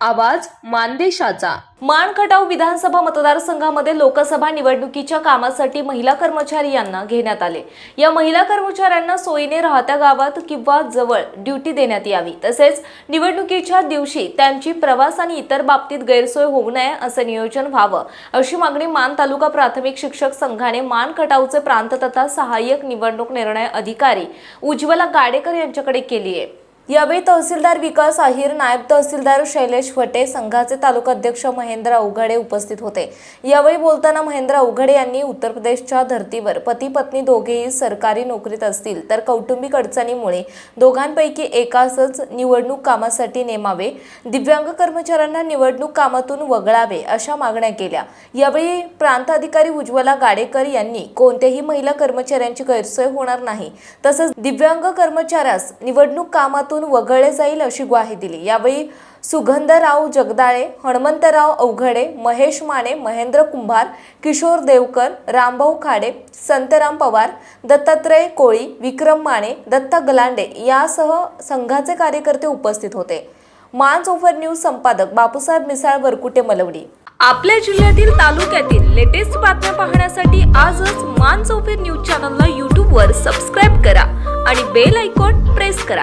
आवाज मानदेशाचा. मानखटाव विधानसभा मतदारसंघामध्ये लोकसभा निवडणुकीच्या कामासाठी महिला कर्मचारी यांना घेण्यात आले. या महिला कर्मचाऱ्यांना सोयीने राहत्या गावात किंवा जवळ ड्युटी देण्यात यावी. तसेच निवडणुकीच्या दिवशी त्यांची प्रवास आणि इतर बाबतीत गैरसोय होऊ नये असं नियोजन व्हावं. अशी मागणी मान तालुका प्राथमिक शिक्षक संघाने मान खटावचे प्रांत तथा सहाय्यक निवडणूक निर्णय अधिकारी उज्ज्वला गाडेकर यांच्याकडे केली आहे. यावेळी तहसीलदार विकास आहिर नायब तहसीलदार शैलेश फटे संघाचे तालुका अध्यक्ष महेंद्र अवघडे उपस्थित होते. यावेळी बोलताना महेंद्र अवघडे यांनी उत्तर प्रदेशच्या धर्तीवर पती पत्नी दोघेही सरकारी नोकरीत असतील तर कौटुंबिक अडचणीमुळे दोघांपैकी एकासच निवडणूक कामासाठी नेमावे दिव्यांग कर्मचाऱ्यांना निवडणूक कामातून वगळावे अशा मागण्या केल्या. यावेळी प्रांताधिकारी उज्ज्वला गाडेकर यांनी कोणत्याही महिला कर्मचाऱ्यांची गैरसोय होणार नाही. तसंच दिव्यांग कर्मचाऱ्यास निवडणूक कामातून वगळले जाईल अशी ग्वाही दिली. यावेळी सुगंधराव जगदाळे हणमंतराव अवघडे महेश माने महेंद्र कुंभार किशोर देवकर रामभाऊ खाडे संतराम पवार दत्तात्रय कोळी विक्रम माने दत्ता गलांडे यासह संघाचे कार्यकर्ते उपस्थित होते. मान ओव्हर न्यूज संपादक बापूसाहेब मिसाळ वरकुटे मलवडी. आपल्या जिल्ह्यातील तालुक्यातील लेटेस्ट बातम्या पाहण्यासाठी आजच मान चौफेर न्यूज चॅनलला यूट्यूबवर सबस्क्राईब करा आणि बेल आयकॉन प्रेस करा.